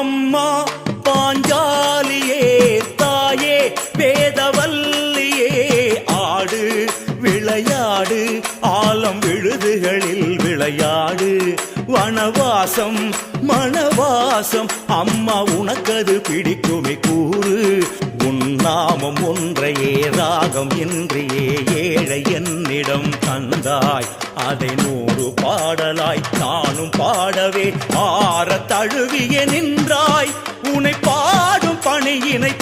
அம்மா பாஞ்சாலியே தாயே வேதவல்லியே ஆடு விளையாடு ஆலம் விழுதுகளில் விளையாடு. வனவாசம் மனவாசம். அம்மா உனக்கது பிடிக்குமே கூறு. உன் நாமம் ஒன்றையே ராகம் என்றையே ஏழை என்னிடம் தந்தாய். அதை நூறு பாடலாய் நானும் பாடவே ஆற தழுவிய நின்றாய். உனை பாடும் பணியினை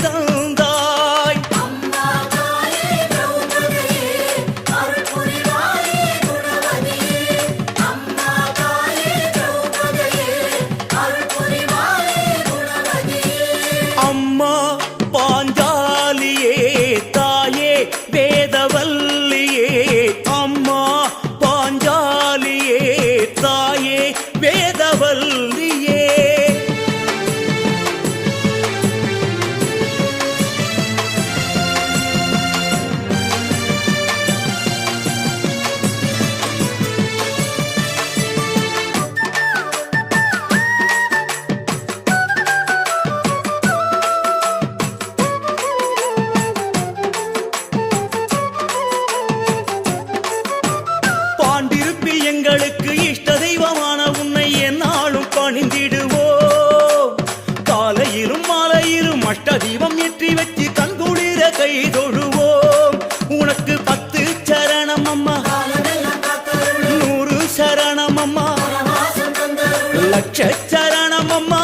லட்ச சரணம் அம்மா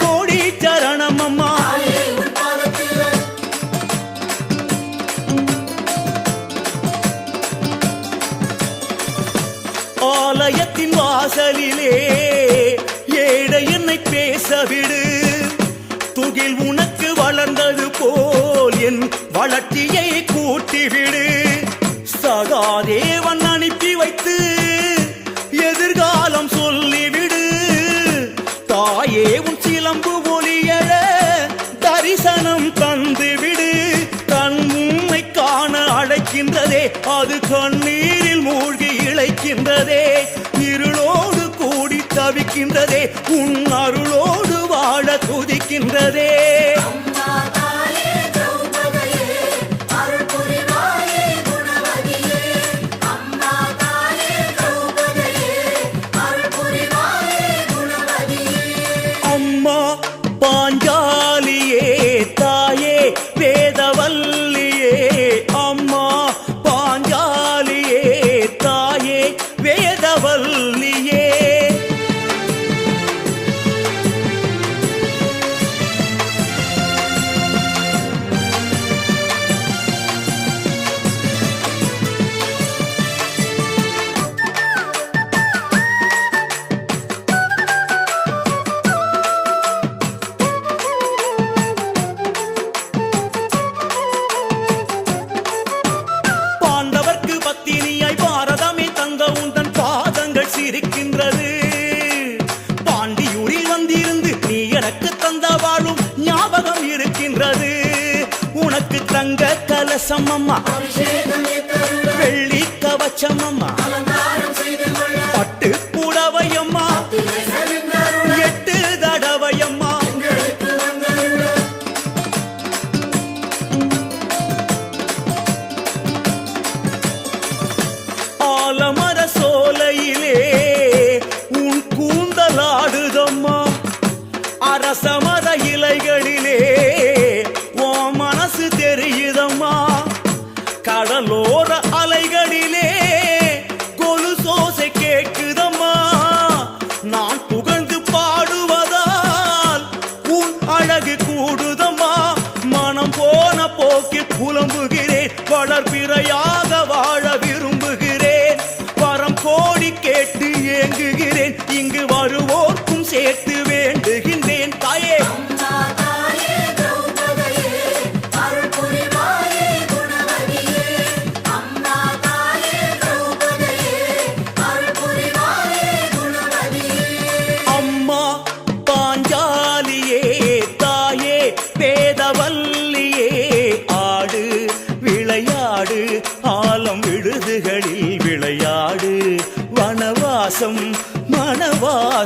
கோடி சரணம் அம்மா ஆலயத்தின் வாசலிலே ஏடை என்னை பேசவிடு. துகில் உனக்கு வளர்ந்தது போல் என் வளர்ச்சியை பாவிக்கின்றதே உன் அருளோடு வாழ துதிக்கின்றதே. பாதங்கள் சிரிக்கின்றது. பாண்டியூரில் வந்திருந்து நீ எனக்கு தந்த வாழும் ஞாபகம் இருக்கின்றது. உனக்கு தங்க கலசம் அம்மா. வெள்ளி கவச்சம் அம்மா. அரசமர இலைகளிலே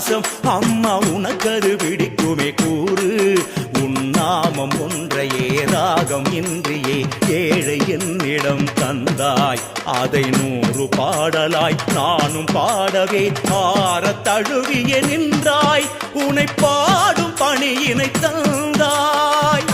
பாசம் அம்மா உனக்கது பிடிக்குமே கூறு. உன்னாமம் ஒன்றையே ராகம் இன்றியே ஏழை என்னிடம் தந்தாய். அதை நூறு பாடலாய் நானும் பாடவே ஆற தழுவிய நின்றாய். உனை பாடும் பணியினை தந்தாய்.